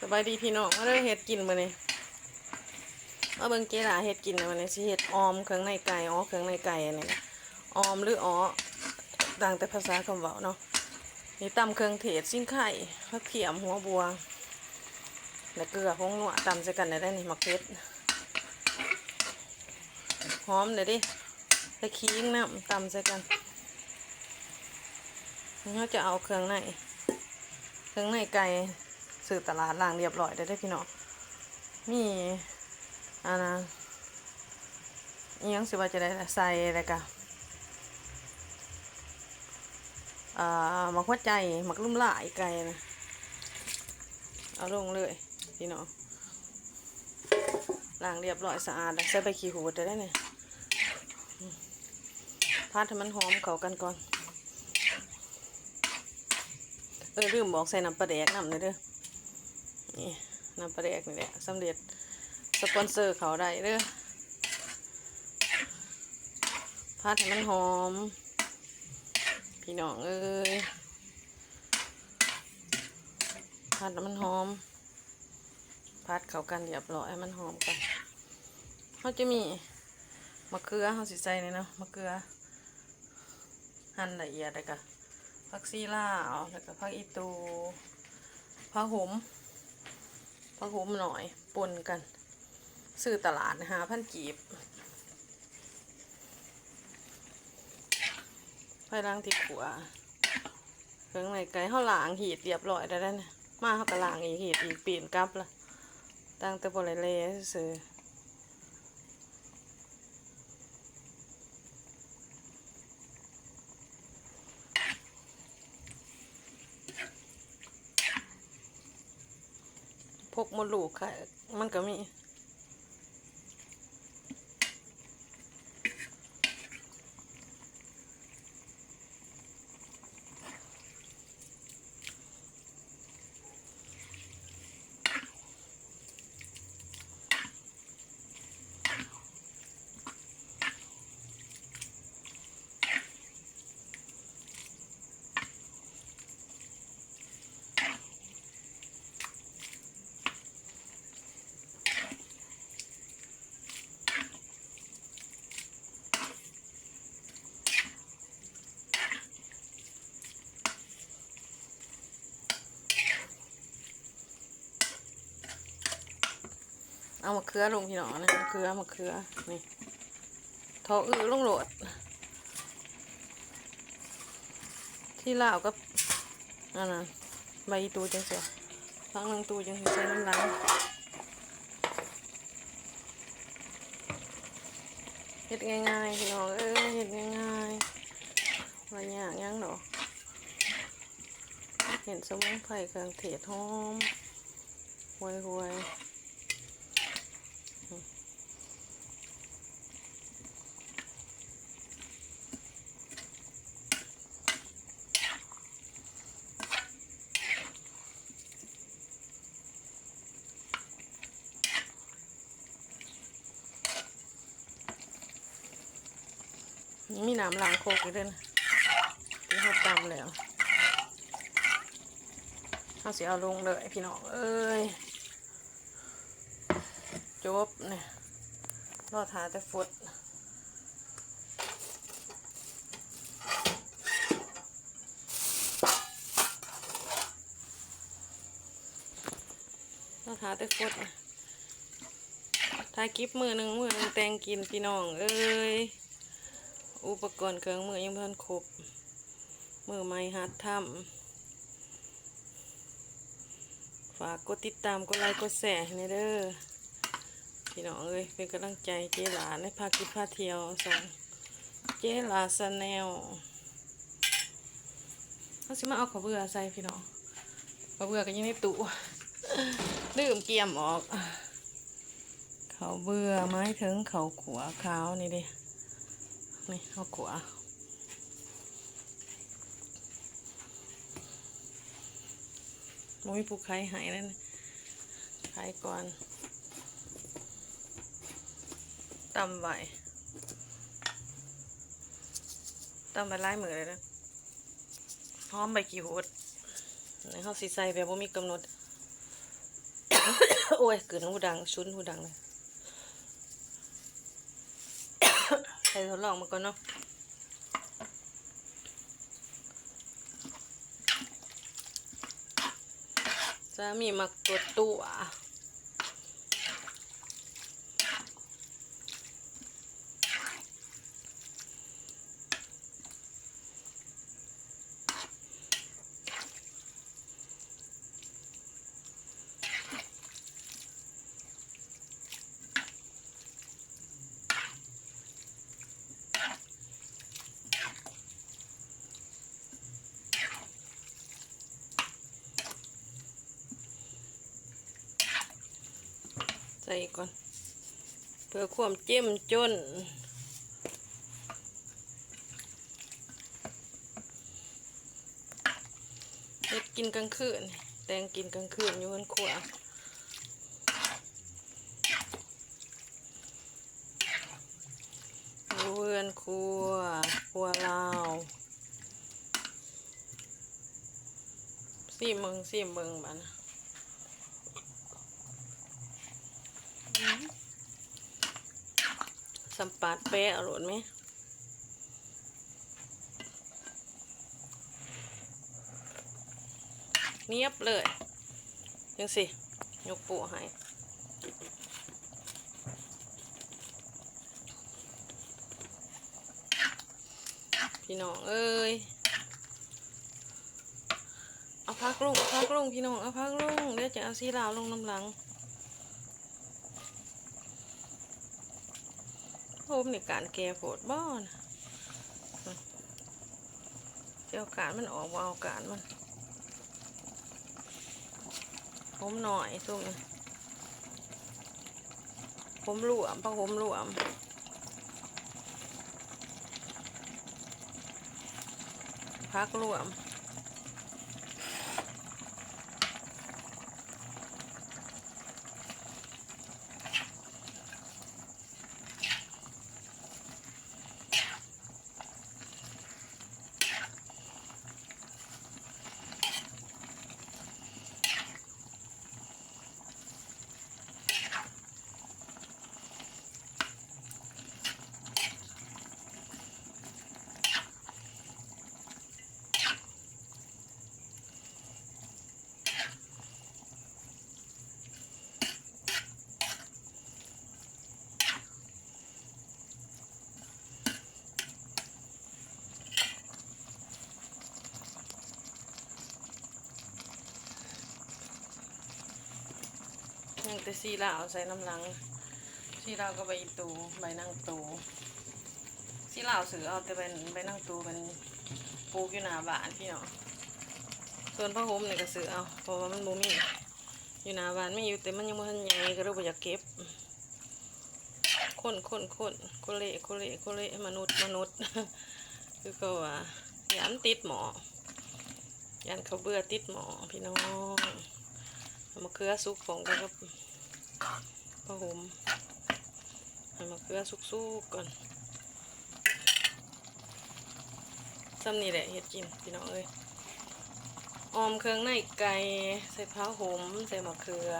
สบายดีพี่น้องมาเริ่มเฮ็ดกินมาเนี่ยมาเบิ่งเจหลาเฮ็ดกินมาเนี่ยสิเฮ็ดออมเครื่องในไก่อ๋อเครื่องในไก่อันนี้นะออมหรืออ๋อต่างแต่ภาษาคำว้าเนาะนี่ตำเครื่องเทศซิ่งไข่ผักเขียมหัวบัวแล้วเกลือพงนัวตำใส่กันได้ได้นี่มักเพชรหอมเดี๋ยดิใส่ขิงน้ำตำใส่กันเราจะเอาเครื่องในเครื่องในไก่ สื่อตลาดล่างเรียบร้อยได้ได้พี่น้องมีอันนะอิหยังสิว่าจะได้ใส่อะไรกะอ่าหมักหัวใจหมักลุ่มหลายไก่นะเอาลงเลยพี่น้องล้างเรียบร้อยสะอาดแล้วใส่ใบขี้หูดได้เนี่ยพัดให้มันหอมเข้ากันก่อน เออลืมบอกใส่น้ำปลาแดกน้ำเลยเด้อ นี่น้ำปลาแดกนี่แหละสำเร็จสปอนเซอร์เขาได้เด้อพัดให้มันหอม พี่น้องเอ้ยพัดให้มันหอม พัดเข้ากันเรียบร้อยให้มันหอมกันเขาจะมีมะเขือเขาสิใส่เลยเนาะมะเขือหั่นละเอียดเลยค่ะผักซีลาแล้วก็ผักอีตูผักหม ผักหมหน่อยปนกัน ซื้อตลาดนะฮะพันกีบไปล้างที่ขัวเครื่องในไก่เขาล้างหีดเรียบร้อยได้แล้วเนี่ยมาเขาก็ล้างอีกหีดอีกเปลี่ยนกลับละตั้งแต่บริเลยซื้อ พกมดลูกค่ะ มันก็มี เอามะเขือลงพี่น้องนะมะเขือมะเขือนี่ทออือลงโหลด ที่ลาวก็อันนั้นใบตูจังเสียฟังนังตูจังใส่น้ำล้างเฮ็ดง่ายๆพี่น้องเอ้ยเฮ็ดง่ายๆว่ายากหยังดอเห็นสมุนไพรเครื่องเทศหอมห่วยๆ มีน้ำล้างโคกอยู่ด้วยนะที่เขาตำแล้วเขาเสิเอาลงเลยพี่น้องเอ้ยจบเนี่ยรอดหาแต่ฟุดรอดหาแต่ฟุดถ่ายคลิปมือหนึ่งมือหนึ่งแตงกินพี่น้องเอ้ย อุปกรณ์เครื่องมือยังเพิ่นครบมือไม้ฮัดทำฝากกดติดตามกดไลค์กดแชร์ให้เด้อพี่น้องเอ้ยเป็นกำลังใจเจหลาในภาคกิจพาเที่ยวส่งเจหลาสแนลเขาสิมาเอาข้าเบื่อใส่พี่น้องข้าเบื่อก็ยังในตู้ลืมเกียมออก เขาเบื่อไม้ถึงเขาวขัวขาวนี่ดิ นี่เอาขวามุ้ยปลูกไข่หายแล้วนะไข่ก่อนตำไว้ตำไปไล่มือเลยนะหอมใบกี่หดในเขาสีใสแบบว่ามีกำหนด โอ้ยเกิดน้ำหูดังชุนหูดังเลย ใส่ทดลองมาก่อนเนาะจะมีมักตัวตัว ก่อน เพื่อความเจ้มจนเฮ็ดกินกลางคืน แตงกินกลางคืนอยู่บนขวาอยู่อนครัวครัวลาวสี่เมืองสี่เมืองบ้านะ สัมปัดเป๊ะอร่อยไหมเนียบเลยยังสิ ยกปูให้พี่น้องเอ้ย เอาพักลงพักลงพี่น้อง เอาพักลงเดี๋ยวจะเอาซีลาวลงน้ำหลัง โฮมในการแก่โผดบ้อนเจ้าการมันออกว่าเอาการมันผมหน่อยทุกนี้ผมหลวมพักผมหลวมพักหลวม ยังแต่ซีลาวใส่น้ำหลังซีลาวก็ใบตูใบนั่งตูซีลาวสือเอาแต่เป็นใบนั่งตูเป็นปลูกอยู่หน้าบ้านพี่เนาะส่วนผ้าห่มเนี่ยก็สือเอาเพราะว่ามันบ่มีอยู่หน้าบ้านไม่อยู่แต่มันยังบ่ทันใหญ่ก็เลยบ่อยากเก็บคนคนคนโคเละโคเละโคเละมนุษย์มนุษย์ คือก็ว่ายันติดหมอยันเขาเบื่อติดหมอพี่น้อง มะเขือสุกผงไปกับผ้าห่มให้มะเขือสุกๆก่อนซ้ำนี่แหละเห็ดกินพี่น้องเอ้ยออมเครื่องในไก่ใส่ผ้าห่มใส่มะเขือ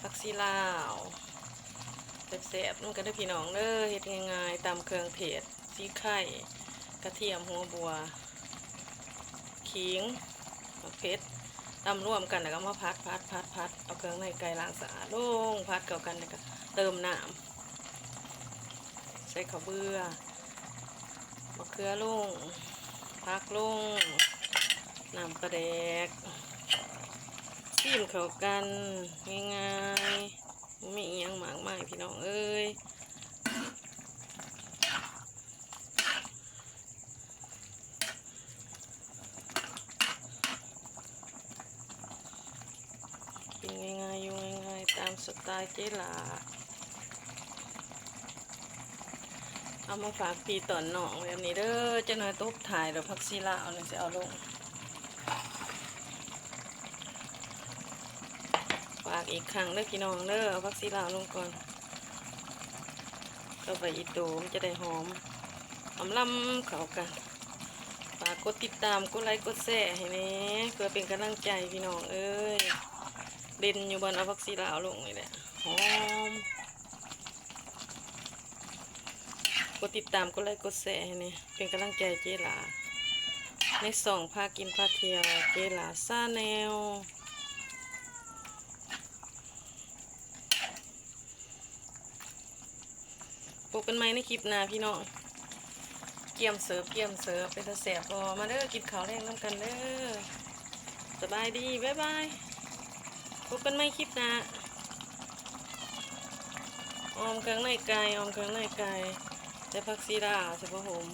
ผักซีลาวแซ่บๆนุ่นกันด้พี่น้องเด้อเฮ็ดง่ายๆตามเครื่องเผ็ดซีไข่กระเทียมหัวบัวขิงมะเผ็ด ตำร่วมกันแล้วก็มาพัดพัดพัดพัดเอาเครื่องในไก่ล้างสะอาดลงพัดเข้ากันแล้วก็เติมน้ำใส่ข้าวเบื่อมะเขือลงพักลงน้ำปลาแดกซีมเข้ากันง่ายๆบ่มีอหยังหมากมายพี่น้องเอ้ยกินง่ายๆอยู่ง่ายๆ ตามสไตล์เจลาเอามาฝากพี่ตอนน้องแบบนี้เด้อเจ้าหน่อยตุ๊บถ่ายแล้วพักซีลาเอาเลยจะเอาลง ฝากอีกครั้งเด้อพี่น้องเด้อเอาพักซีลาลงก่อนก็ไปอีตูมจะได้หอมหอมลำเขากันฝากกดติดตามกดไลค์กดแชร์ให้แน่เพื่อเป็นกำลังใจพี่น้องเอ้ย เด่นอยู่บนเอาพักซีลาวลงนี่แหละหอมกดติดตามกดไลค์กดแชร์ให้นี่ยเป็นกำลังใจเจหลา ในสองพากินพาเที่ยวเจหลาซาแนวพบกันไหมในคลิปนาพี่น้องเกี่ยมเสิร์ฟเกี่ยมเสิร์ฟเป็นตาแสบพอมาเด้อกินข้าวแรงน้ำกันเด้อสบายดี บ๊ายบาย พบกันไม่คลิปนะออมกลางในไก่ออมกลางในไก่แต่พักซีดาใช่ปะผม